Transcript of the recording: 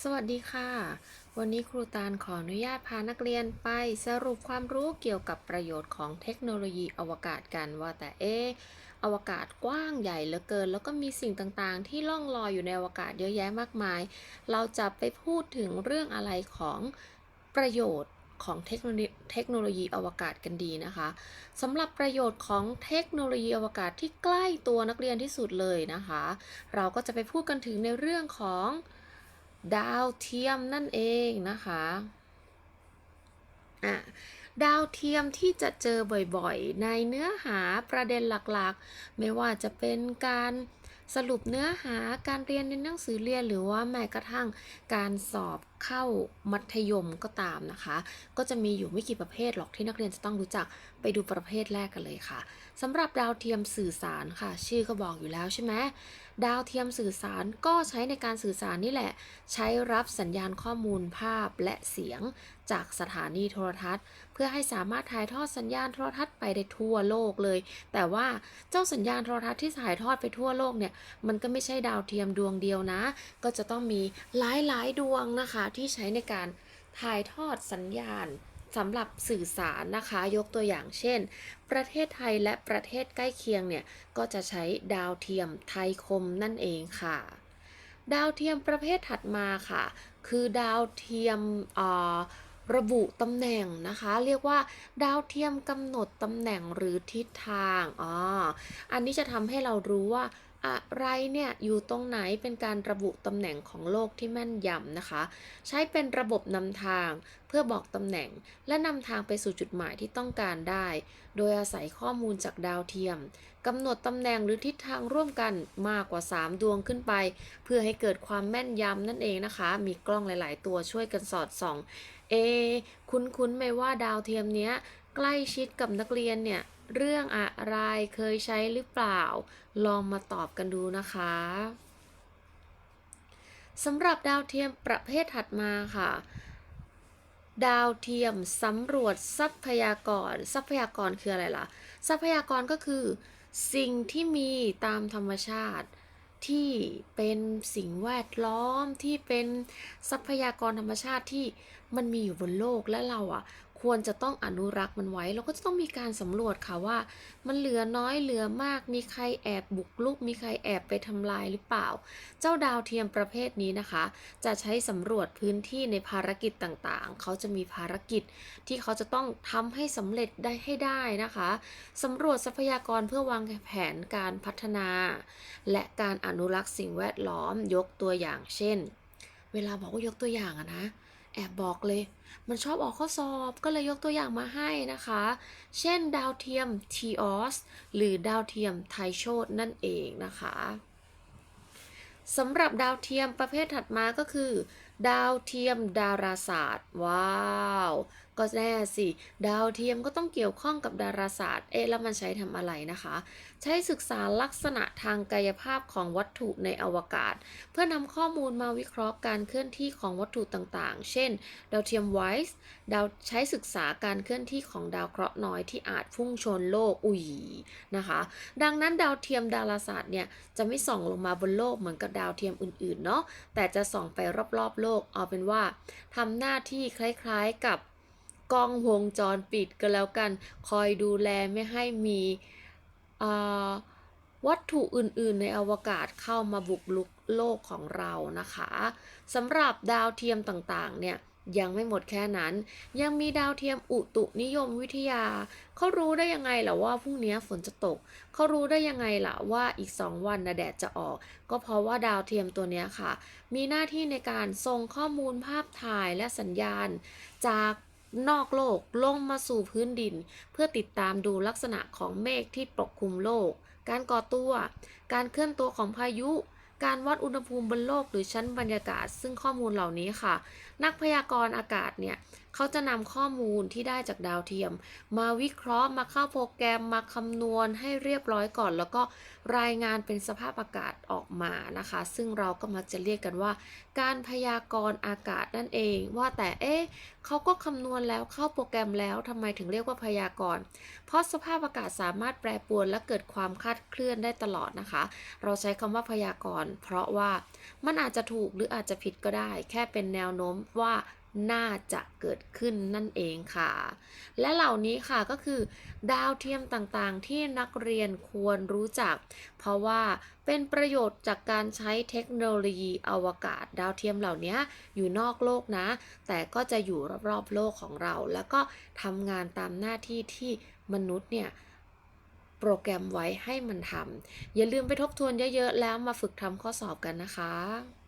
สวัสดีค่ะ วันนี้ครูตาลขออนุญาตพานักเรียนไปสรุปความรู้เกี่ยวกับประโยชน์ของเทคโนโลยีอวกาศกันว่าแต่เออวกาศกว้างใหญ่เหลือเกิน แล้วก็มีสิ่งต่างๆ ที่ล่องลอยอยู่ในอวกาศเยอะแยะมากมาย เราจะไปพูดถึงเรื่องอะไรของประโยชน์ของเทคโนโลยีเทคโนโลยีอวกาศกันดีนะคะสำหรับประโยชน์ของเทคโนโลยีอวกาศที่ใกล้ตัวนักเรียนที่สุดเลยนะคะ เราก็จะไปพูดกันถึงในเรื่องของ ดาวเทียมนั่นเองนะคะอะดาวเทียมที่จะเจอบ่อยๆ ในเนื้อหาประเด็นหลักๆ ไม่ว่าจะเป็นการสรุปเนื้อหาการเรียนในหนังสือเรียนหรือว่าแม้กระทั่งการสอบ เข้ามัธยมก็ตามนะคะ ก็จะมีอยู่ไม่กี่ประเภทหรอกที่นักเรียนจะต้องรู้จักไปดูประเภทแรกกันเลยค่ะสำหรับดาวเทียมสื่อสารค่ะ ชื่อก็บอกอยู่แล้วใช่ไหมดาวเทียมสื่อสารก็ใช้ในการสื่อสารนี่แหละ ใช้รับสัญญาณข้อมูลภาพและเสียงจากสถานีโทรทัศน์ เพื่อให้สามารถถ่ายทอดสัญญาณโทรทัศน์ไปได้ทั่วโลกเลย แต่ว่าเจ้าสัญญาณโทรทัศน์ที่ถ่ายทอดไปทั่วโลกเนี่ยมันก็ไม่ใช่ดาวเทียมดวงเดียวนะ ก็จะต้องมีหลายๆ ดวงนะคะที่ใช้ในการถ่ายทอดสัญญาณสำหรับสื่อสารนะคะยกตัวอย่างเช่น ประเทศไทยและประเทศใกล้เคียงเนี่ย ก็จะใช้ดาวเทียมไทยคมนั่นเองค่ะ ดาวเทียมประเภทถัดมาค่ะ คือดาวเทียมระบุตำแหน่งนะคะ เรียกว่าดาวเทียมกำหนดตำแหน่งหรือทิศทางอ๋ออันนี้จะทำให้เรารู้ว่า อะไรเนี่ยอยู่ตรงไหนเป็นการระบุตำแหน่งของโลกที่แม่นยำนะคะ ใช้เป็นระบบนำทางเพื่อบอกตำแหน่ง และนำทางไปสู่จุดหมายที่ต้องการได้ โดยอาศัยข้อมูลจากดาวเทียมกำหนดตำแหน่งหรือทิศทางร่วมกันมากกว่า 3 ดวงขึ้นไป เพื่อให้เกิดความแม่นยำนั่นเองนะคะ มีกล้องหลาย ๆ ตัวช่วยกันสอดส่อง เอ คุ้นๆไหมว่าดาวเทียมเนี้ย ใกล้ชิดกับนักเรียนเนี่ย เรื่องอะไรเคยใช้หรือเปล่า ลองมาตอบกันดูนะคะสำหรับดาวเทียมประเภทถัดมาค่ะดาวเทียมสำรวจทรัพยากร ทรัพยากรคืออะไรล่ะ ทรัพยากรก็คือ สิ่งที่มีตามธรรมชาติ ที่เป็นสิ่งแวดล้อมที่เป็นทรัพยากรธรรมชาติที่มันมีอยู่บนโลกและเราอะ ควรจะต้องอนุรักษ์มันไว้เราก็จะต้องมีการสำรวจค่ะว่า มันเหลือน้อยเหลือมาก มีใครแอบบุกลุก มีใครแอบไปทำลายหรือเปล่า เจ้าดาวเทียมประเภทนี้นะคะ จะใช้สำรวจพื้นที่ในภารกิจต่างๆ เขาจะมีภารกิจที่เขาจะต้องทำให้สำเร็จได้ให้ได้นะคะสำรวจทรัพยากรเพื่อวางแผนการพัฒนา และการอนุรักษ์สิ่งแวดล้อมยกตัวอย่างเช่น เวลาบอกว่ายกตัวอย่างอะนะ แอบบอกเลย มันชอบออกข้อสอบก็เลยยกตัวอย่างมาให้นะคะ เช่นดาวเทียม TEOS หรือดาวเทียมไทโชดนั่นเองนะคะสำหรับดาวเทียมประเภทถัดมาก็คือ ดาวเทียมดาราศาสตร์ ว้าวก็แน่สิ ดาวเทียมก็ต้องเกี่ยวข้องกับดาราศาสตร์ เอ๊ะแล้วมันใช้ทำอะไรนะคะ ใช้ศึกษาลักษณะทางกายภาพของวัตถุในอวกาศ เพื่อนำข้อมูลมาวิเคราะห์การเคลื่อนที่ของวัตถุต่างๆ เช่น ดาวเทียมไวส์ดาวใช้ศึกษาการเคลื่อนที่ของดาวเคราะห์น้อยที่อาจพุ่งชนโลกอุ๋ยนะคะ ดังนั้นดาวเทียมดาราศาสตร์เนี่ยจะไม่ส่องลงมาบนโลกเหมือนกับดาวเทียมอื่นๆเนาะแต่จะส่องไปรอบๆ โลกเอาเป็นว่าทำหน้าที่คล้ายๆกับ กล้องวงจรปิดก็แล้วกัน คอยดูแลไม่ให้มีวัตถุอื่นๆ ในอวกาศเข้ามาบุกลุกโลกของเรานะคะสำหรับดาวเทียมต่างๆ เนี่ยยังไม่หมดแค่นั้น ยังมีดาวเทียมอุตุนิยมวิทยา เขารู้ได้ยังไงล่ะว่าพรุ่งนี้ฝนจะตก เขารู้ได้ยังไงล่ะว่าอีก 2 วันนะแดดจะออก ก็เพราะว่าดาวเทียมตัวนี้ค่ะ มีหน้าที่ในการส่งข้อมูลภาพถ่ายและสัญญาณ จาก นอกโลกลงมาสู่พื้นดิน เพื่อติดตามดูลักษณะของเมฆที่ปกคลุมโลก การก่อตัว การเคลื่อนตัวของพายุ การวัดอุณหภูมิบนโลกหรือชั้นบรรยากาศ ซึ่งข้อมูลเหล่านี้ค่ะ นักพยากรณ์อากาศเนี่ยเขาจะนำข้อมูลที่ได้จากดาวเทียม มาวิเคราะห์มาเข้าโปรแกรมมาคำนวณให้เรียบร้อยก่อน แล้วก็รายงานเป็นสภาพอากาศออกมานะคะ ซึ่งเราก็มักจะเรียกกันว่า การพยากรณ์อากาศนั่นเอง ว่าแต่เอ๊ะเขาก็คำนวณแล้วเข้าโปรแกรมแล้วทำไมถึงเรียกว่าพยากรณ์ เพราะสภาพอากาศสามารถแปรปรวนและเกิดความคลาดเคลื่อนได้ตลอดนะคะ เราใช้คำว่าพยากรณ์ เพราะว่ามันอาจจะถูกหรืออาจจะผิดก็ได้ แค่เป็นแนวโน้มว่า น่าจะเกิดขึ้นนั่นเองค่ะ และเหล่านี้ค่ะก็คือ ดาวเทียมต่างๆ ที่นักเรียนควรรู้จัก เพราะว่าเป็นประโยชน์จากการใช้เทคโนโลยีอวกาศ ดาวเทียมเหล่านี้อยู่นอกโลกนะ แต่ก็จะอยู่รอบๆโลกของเรา แล้วก็ทำงานตามหน้าที่ที่มนุษย์เนี่ยโปรแกรมไว้ให้มันทำอย่าลืมไปทบทวนเยอะๆ แล้วมาฝึกทำข้อสอบกันนะคะ